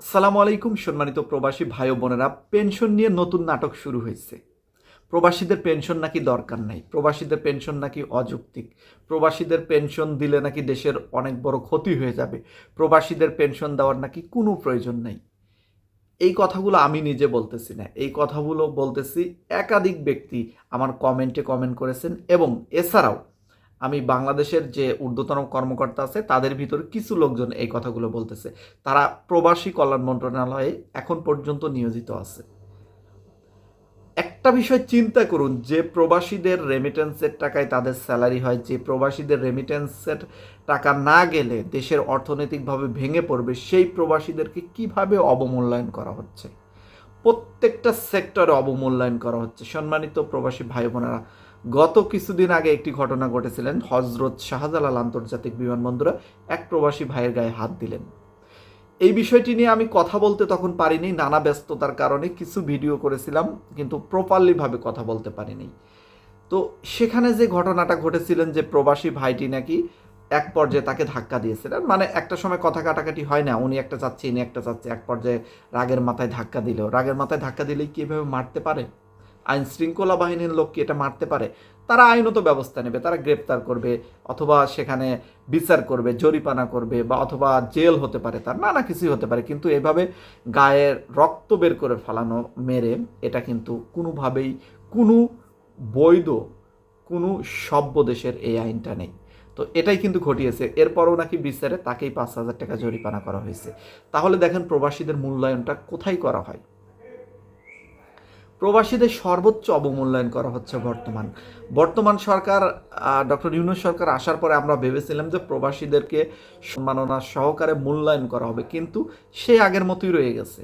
সালামু আলাইকুম, সম্মানিত প্রবাসী ভাই বোনেরা। পেনশন নিয়ে নতুন নাটক শুরু হয়েছে। প্রবাসীদের পেনশন নাকি দরকার নাই। প্রবাসীদের পেনশন নাকি অযৌক্তিক। প্রবাসীদের পেনশন দিলে নাকি দেশের অনেক বড় ক্ষতি হয়ে যাবে। প্রবাসীদের পেনশন দেওয়ার নাকি কোনো প্রয়োজন নাই। এই কথাগুলো আমি নিজে বলতেছি না। এই কথাগুলো বলতেছি একাধিক ব্যক্তি আমার কমেন্টে কমেন্ট করেছেন এবং এছাড়াও আমি বাংলাদেশের যে ঊর্ধ্বতন কর্মকর্তা আছে, তাদের ভিতর কিছু লোকজন এই কথাগুলো বলতেছে। তারা প্রবাসী কল্যাণ মন্ত্রণালয়ে এখন পর্যন্ত নিয়োজিত আছে। একটা বিষয় চিন্তা করুন, যে প্রবাসীদের রেমিটেন্সের টাকায় তাদের স্যালারি হয়, যে প্রবাসীদের রেমিটেন্সের টাকা না গেলে দেশের অর্থনৈতিকভাবে ভেঙে পড়বে, সেই প্রবাসীদেরকে কীভাবে অবমূল্যায়ন করা হচ্ছে? প্রত্যেকটা সেক্টরে অবমূল্যায়ন করা হচ্ছে। সম্মানিত প্রবাসী ভাই বোনেরা গত কিছুদিন আগে একটি ঘটনা ঘটেছিলেন। হজরত শাহজালাল আন্তর্জাতিক বিমানবন্দরে এক প্রবাসী ভাইয়ের গায়ে হাত দিলেন। এই বিষয়টি নিয়ে আমি কথা বলতে তখন পারিনি, নানা ব্যস্ততার কারণে কিছু ভিডিও করেছিলাম, কিন্তু প্রপারলিভাবে কথা বলতে পারিনি। তো সেখানে যে ঘটনাটা ঘটেছিলেন যে প্রবাসী ভাইটি নাকি এক পর্যায়ে তাকে ধাক্কা দিয়েছিলেন মানে একটা সময় কথা কাটাকাটি হয় না, উনি একটা চাচ্ছে, ইনি একটা চাচ্ছে, এক পর্যায়ে রাগের মাথায় ধাক্কা দিল রাগের মাথায় ধাক্কা দিলেই কীভাবে মারতে পারে? আইন শৃঙ্খলা বাহিনীর লোক কি এটা মারতে পারে? তারা আইনত ব্যবস্থা নেবে, তারা গ্রেপ্তার করবে, অথবা সেখানে বিচার করবে, জরিপানা করবে, বা অথবা জেল হতে পারে তার, নানা কিছুই হতে পারে, কিন্তু এভাবে গায়ের রক্ত বের করে ফেলানো, মেরে, এটা কিন্তু কোনোভাবেই, কোনো বৈধ, কোনো সভ্য দেশের এই আইনটা নেই। তো এটাই কিন্তু ঘটিয়েছে, এরপরও নাকি বিচারে তাকেই পাঁচ হাজার টাকা জরিপানা করা হয়েছে। তাহলে দেখেন প্রবাসীদের মূল্যায়নটা কোথায় করা হয়? প্রবাসীদের সর্বোচ্চ অবমূল্যায়ন করা হচ্ছে বর্তমান। বর্তমান সরকার ডক্টর ইউনুস সরকার আসার পরে আমরা ভেবেছিলাম যে প্রবাসীদেরকে সম্মাননা সহকারে মূল্যায়ন করা হবে, কিন্তু সে আগের মতোই রয়ে গেছে।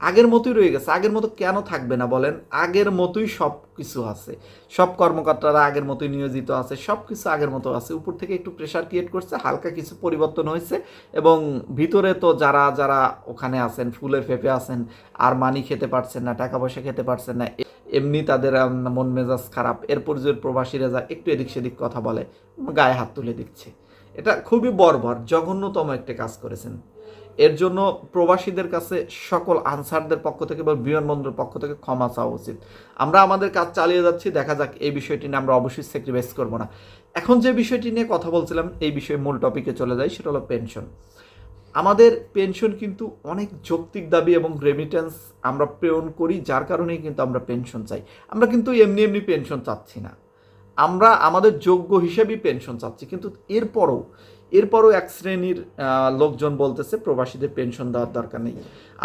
আগের মতোই রয়ে গেছে। আগের মতো কেন থাকবে না বলেন? আগের মতোই সব কিছু আছে। সব কর্মকর্তারা আগের মতোই নিয়োজিত আছে সব কিছু আগের মতো আছে। উপর থেকে একটু প্রেশার ক্রিয়েট করছে, হালকা কিছু পরিবর্তন হয়েছে এবং ভিতরে তো যারা যারা ওখানে আছেন, ফুলে ফেপে আছেন, আর মানি খেতে পারছেন না, টাকা পয়সা খেতে পারছেন না, এমনি তাদের মন মেজাজ খারাপ। এরপর যে প্রবাসীরা যা, একটু এদিক সেদিক কথা বলে, গায়ে হাত তুলে দিচ্ছে। এটা খুবই বর্বর, জঘন্যতম একটা কাজ করেছেন। এর জন্য প্রবাসীদের কাছে সকল আনসারদের পক্ষ থেকে বা বিমানবন্দরের পক্ষ থেকে ক্ষমা চাওয়া উচিত। আমরা আমাদের কাজ চালিয়ে যাচ্ছি, দেখা যাক এই বিষয়টি নিয়ে আমরা অবশ্যই স্যাক্রিফাইস করব না। এখন যে বিষয়টি নিয়ে কথা বলছিলাম, এই বিষয়ে মূল টপিকে চলে যাই, সেটা হলো পেনশন আমাদের পেনশন কিন্তু অনেক যৌক্তিক দাবি এবং রেমিটেন্স আমরা প্রেরণ করি, যার কারণেই কিন্তু আমরা পেনশন চাই। আমরা কিন্তু এমনি এমনি পেনশন চাচ্ছি না। আমরা আমাদের যোগ্য হিসেবেই পেনশন চাচ্ছি। কিন্তু এরপরও এরপরও এক শ্রেণির লোকজন বলতেছে প্রবাসীদের পেনশন দেওয়ার দরকার নেই।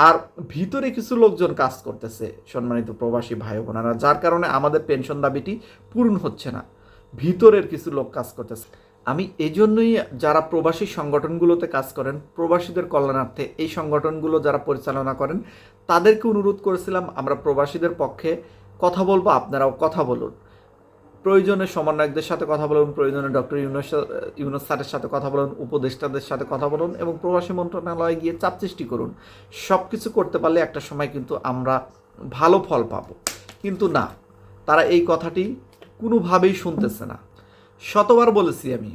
আর ভিতরে কিছু লোকজন কাজ করতেছে সম্মানিত প্রবাসী ভাই বোনেরা যার কারণে আমাদের পেনশন দাবিটি পূরণ হচ্ছে না। ভিতরের কিছু লোক কাজ করতেছে। আমি এই জন্যই যারা প্রবাসী সংগঠনগুলোতে কাজ করেন, প্রবাসীদের কল্যাণার্থে এই সংগঠনগুলো যারা পরিচালনা করেন, তাদেরকে অনুরোধ করেছিলাম আমরা প্রবাসীদের পক্ষে কথা বলব, আপনারাও কথা বলুন। প্রয়োজনে সমন্বয়কদের সাথে কথা বলুন, প্রয়োজনে ডক্টর ইউনুস ইউনুস স্যারের সাথে কথা বলুন, উপদেষ্টাদের সাথে কথা বলুন এবং প্রবাসী মন্ত্রণালয়ে গিয়ে চাপ সৃষ্টি করুন। সব কিছু করতে পারলে একটা সময় কিন্তু আমরা ভালো ফল পাব। কিন্তু না, তারা এই কথাটি কোনোভাবেই শুনতেছে না। শতবার বলেছি আমি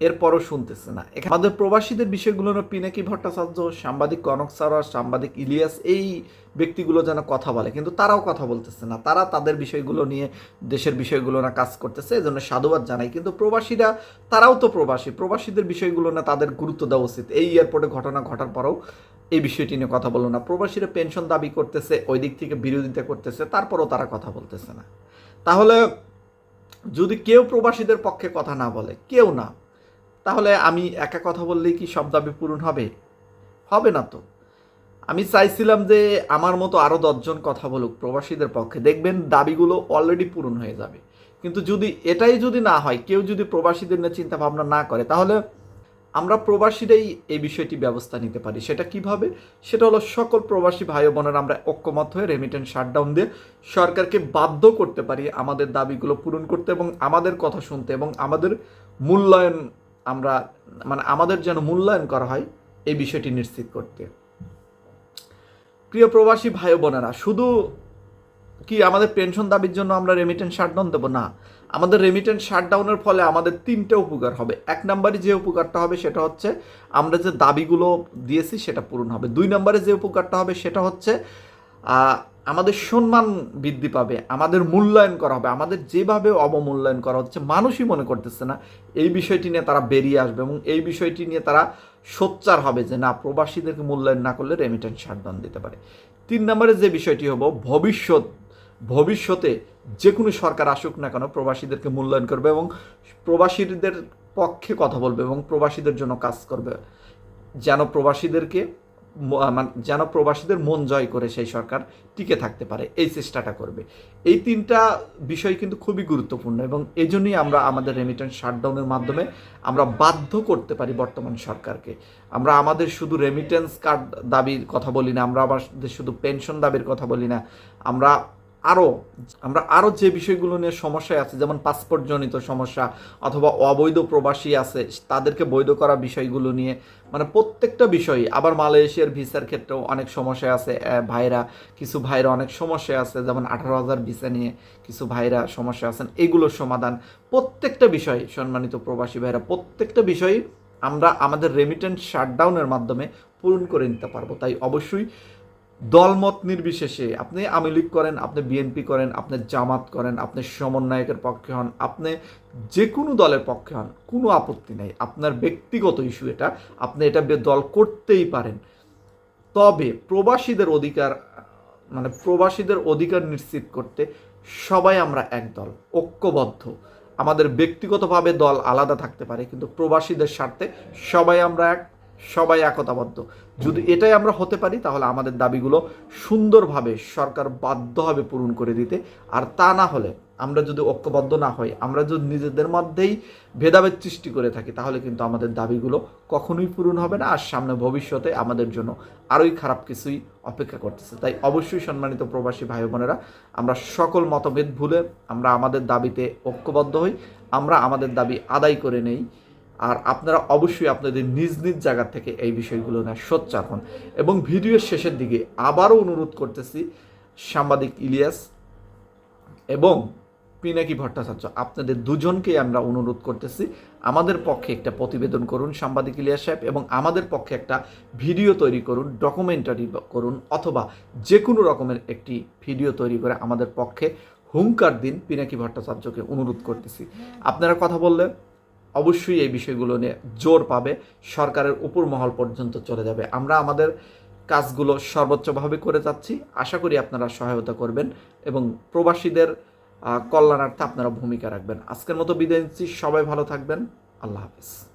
এরপরও শুনতেছে না। এখানে আমাদের প্রবাসীদের বিষয়গুলো হলো পিনাকি ভট্টাচার্য, সাংবাদিক কনক সারা, সাংবাদিক ইলিয়াস, এই ব্যক্তিগুলো যেন কথা বলে। কিন্তু তারাও কথা বলতেছে না। তারা তাদের বিষয়গুলো নিয়ে দেশের বিষয়গুলো না কাজ করতেছে, এজন্য সাধুবাদ জানাই। কিন্তু প্রবাসীরা, তারাও তো প্রবাসী। প্রবাসীদের বিষয়গুলো না তাদের গুরুত্ব দেওয়া উচিত। এই এয়ারপোর্টে ঘটনা ঘটার পরেও এই বিষয়টি নিয়ে কথা বলো না। প্রবাসীরা পেনশন দাবি করতেছে, ওই দিক থেকে বিরোধিতা করতেছে, তারপরও তারা কথা বলতেছে না। তাহলে যদি কেউ প্রবাসীদের পক্ষে কথা না বলে, কেউ না। তাহলে আমি একা কথা বললেই কি সব দাবি পূরণ হবে? হবে না তো। আমি চাইছিলাম যে আমার মতো আরও দশজন কথা বলুক প্রবাসীদের পক্ষে। দেখবেন দাবিগুলো অলরেডি পূরণ হয়ে যাবে। কিন্তু যদি এটাই যদি না হয়, কেউ যদি প্রবাসীদের নিয়ে চিন্তা ভাবনা না করে, তাহলে আমরা প্রবাসীরাই এই বিষয়টি ব্যবস্থা নিতে পারি। সেটা কীভাবে? সেটা হলো সকল প্রবাসী ভাই বোনেরা আমরা ঐক্যমত হয়ে রেমিটেন্স শাটডাউন দিয়ে সরকারকে বাধ্য করতে পারি আমাদের দাবিগুলো পূরণ করতে এবং আমাদের কথা শুনতে এবং আমাদের মূল্যায়ন আমরা মানে আমাদের যেন মূল্যায়ন করা হয় এই বিষয়টি নিশ্চিত করতে। প্রিয় প্রবাসী ভাই বোনেরা, শুধু কি আমাদের পেনশন দাবির জন্য আমরা রেমিটেন্স শাটডাউন দেবো? না। আমাদের রেমিটেন্স শাটডাউনের ফলে আমাদের তিনটে উপকার হবে। এক নম্বরে যে উপকারটা হবে সেটা হচ্ছে আমরা যে দাবিগুলো দিয়েছি সেটা পূরণ হবে। দুই নম্বরে যে উপকারটা হবে সেটা হচ্ছে আমাদের সম্মান বৃদ্ধি পাবে, আমাদের মূল্যায়ন করা হবে, আমাদের যেভাবে অবমূল্যায়ন করা হচ্ছে মানুষই মনে করতেছে না। এই বিষয়টি নিয়ে তারা বেরিয়ে আসবে এবং এই বিষয়টি নিয়ে তারা সোচ্চার হবে যে না, প্রবাসীদেরকে মূল্যায়ন না করলে রেমিটেন্স শাটডাউন দিতে পারে। তিন নম্বরে যে বিষয়টি হব, ভবিষ্যৎ, ভবিষ্যতে যে কোনো সরকার আসুক না কেন প্রবাসীদেরকে মূল্যায়ন করবে এবং প্রবাসীদের পক্ষে কথা বলবে এবং প্রবাসীদের জন্য কাজ করবে। যেন প্রবাসীদেরকে যেন প্রবাসীদের মন জয় করে সেই সরকার টিকে থাকতে পারে, এই চেষ্টাটা করবে। এই তিনটা বিষয় কিন্তু খুবই গুরুত্বপূর্ণ এবং এই জন্যই আমরা আমাদের রেমিটেন্স শাটডাউনের মাধ্যমে আমরা বাধ্য করতে পারি বর্তমান সরকারকে। আমরা আমাদের শুধু রেমিটেন্স কার্ড দাবির কথা বলি না, আমরা আমাদের শুধু পেনশন দাবির কথা বলি না, আমরা আরও আমরা আরও যে বিষয়গুলো নিয়ে সমস্যায় আছে, যেমন পাসপোর্ট জনিত সমস্যা অথবা অবৈধ প্রবাসী আছে, তাদেরকে বৈধ করা বিষয়গুলো নিয়ে মানে প্রত্যেকটা বিষয় আবার মালয়েশিয়ার ভিসার ক্ষেত্রেও অনেক সমস্যা আছে ভাইরা, কিছু ভাইরা অনেক সমস্যা আছে, যেমন আঠারো হাজার ভিসা নিয়ে কিছু ভাইরা সমস্যা আছেন, এগুলোর সমাধান। প্রত্যেকটা বিষয়, সম্মানিত প্রবাসী ভাইরা, প্রত্যেকটা বিষয় আমরা আমাদের রেমিটেন্স শাটডাউনের মাধ্যমে পূরণ করে নিতে পারব। তাই অবশ্যই দলমত নির্বিশেষে আপনি আওয়ামী লীগ করেন, আপনি বিএনপি করেন, আপনি জামাত করেন, আপনি সমন্বয়কের পক্ষে হন, আপনি যে কোনো দলের পক্ষে হন, কোনো আপত্তি নেই। আপনার ব্যক্তিগত ইস্যু এটা, আপনি এটা দল করতেই পারেন। তবে প্রবাসীদের অধিকার মানে প্রবাসীদের অধিকার নিশ্চিত করতে সবাই আমরা এক দল, ঐক্যবদ্ধ। আমাদের ব্যক্তিগতভাবে দল আলাদা থাকতে পারে, কিন্তু প্রবাসীদের স্বার্থে সবাই আমরা এক। সবাই একতাবদ্ধ। যদি এটাই আমরা হতে পারি, তাহলে আমাদের দাবিগুলো সুন্দরভাবে সরকার বাধ্য হবে পূরণ করে দিতে। আর তা না হলে আমরা যদি ঐক্যবদ্ধ না হই, আমরা যদি নিজেদের মধ্যেই ভেদাভেদ সৃষ্টি করে থাকি, তাহলে কিন্তু আমাদের দাবিগুলো কখনোই পূরণ হবে না। আর সামনে ভবিষ্যতে আমাদের জন্য আরোই খারাপ কিছুই অপেক্ষা করতেছে। তাই অবশ্যই সম্মানিত প্রবাসী ভাই বোনেরা, আমরা সকল মতভেদ ভুলে আমরা আমাদের দাবিতে ঐক্যবদ্ধ হই। আমরা আমাদের দাবি আদায় করে নেই। আর আপনারা অবশ্যই আপনাদের নিজ নিজ জায়গা থেকে এই বিষয়গুলো না সোচ্চার হন। এবং ভিডিওর শেষের দিকে আবারও অনুরোধ করতেছি, সাংবাদিক ইলিয়াস এবং পিনাকি ভট্টাচার্য, আপনাদের দুজনকেই আমরা অনুরোধ করতেছি, আমাদের পক্ষে একটা প্রতিবেদন করুন সাংবাদিক ইলিয়াস সাহেব এবং আমাদের পক্ষে একটা ভিডিও তৈরি করুন ডকুমেন্টারি করুন অথবা যে কোনো রকমের একটি ভিডিও তৈরি করে আমাদের পক্ষে হুঙ্কার দিন পিনাকি ভট্টাচার্যকে অনুরোধ করতেছি। আপনারা কথা বললে অবশ্যই এই বিষয়গুলো নিয়ে জোর পাবে, সরকারের উপর মহল পর্যন্ত চলে যাবে। আমরা আমাদের কাজগুলো সর্বোচ্চভাবে করে যাচ্ছি। আশা করি আপনারা সহায়তা করবেন এবং প্রবাসীদের কল্যাণার্থে আপনারা ভূমিকা রাখবেন। আজকের মতো বিদায় নিচ্ছি। সবাই ভালো থাকবেন। আল্লাহ হাফেজ।